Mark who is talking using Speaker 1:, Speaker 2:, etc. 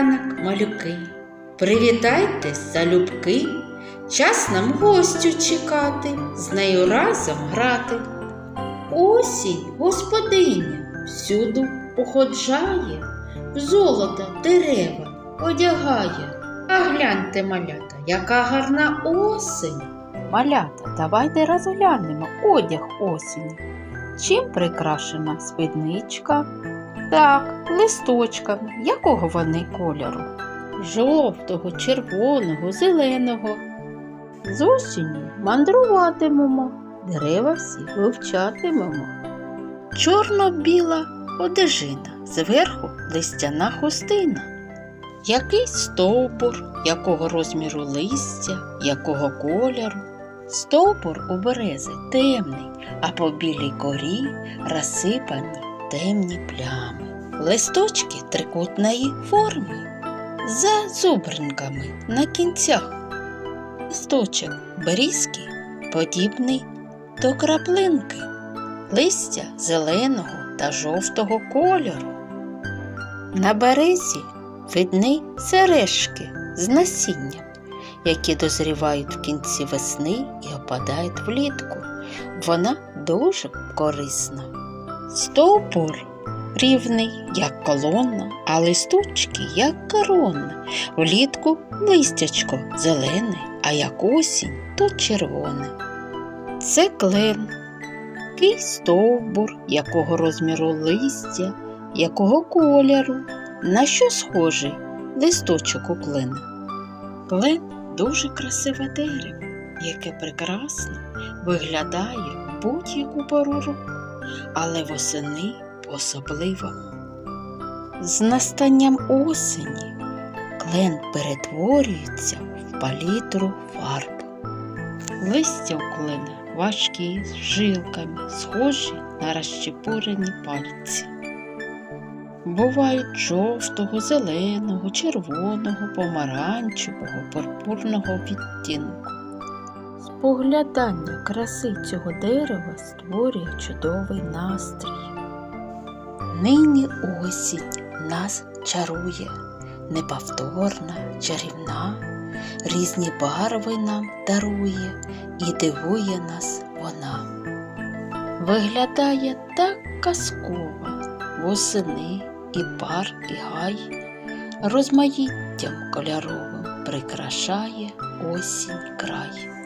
Speaker 1: Ранок, малюки. Привітайтесь, залюбки. Час нам гостю чекати, з нею разом грати. Осінь, господиня, всюду походжає, в золото дерева одягає. А гляньте, малята, яка гарна осінь. Малята, давайте розглянемо одяг осені. Чим прикрашена спідничка? Так, листочками. Якого вони кольору? Жовтого, червоного, зеленого. З осінню мандруватимемо, дерева всі вивчатимемо. Чорно-біла одежина, зверху листяна хустина. Який стовбур, якого розміру листя, якого кольору. Стовбур у берези темний, а по білій корі розсипані темні плями. Листочки трикутної форми, за зубринками на кінцях. Листочок берізки подібний до краплинки, листя зеленого та жовтого кольору. На березі видні сережки з насінням, які дозрівають в кінці весни і опадають влітку. Вона дуже корисна. Стовбур рівний, як колонна, а листочки, як корона. Влітку листячко зелене, а як осінь, то червоне. Це клен, такий стовбур, якого розміру листя, якого кольору, на що схожий листочок у клена. Клен дуже красиве дерево, яке прекрасно виглядає будь-яку пору року, але восени особливо. З настанням осені клен перетворюється в палітру фарб. Листя у клена важкі з жилками, схожі на розчепурені пальці. Бувають жовтого, зеленого, червоного, помаранчевого, пурпурного відтінку. Споглядання краси цього дерева створює чудовий настрій. Нині осінь нас чарує, неповторна, чарівна, різні барви нам дарує і дивує нас вона. Виглядає так казково восени і пар, і гай, розмаїттям кольоровим прикрашає осінь край.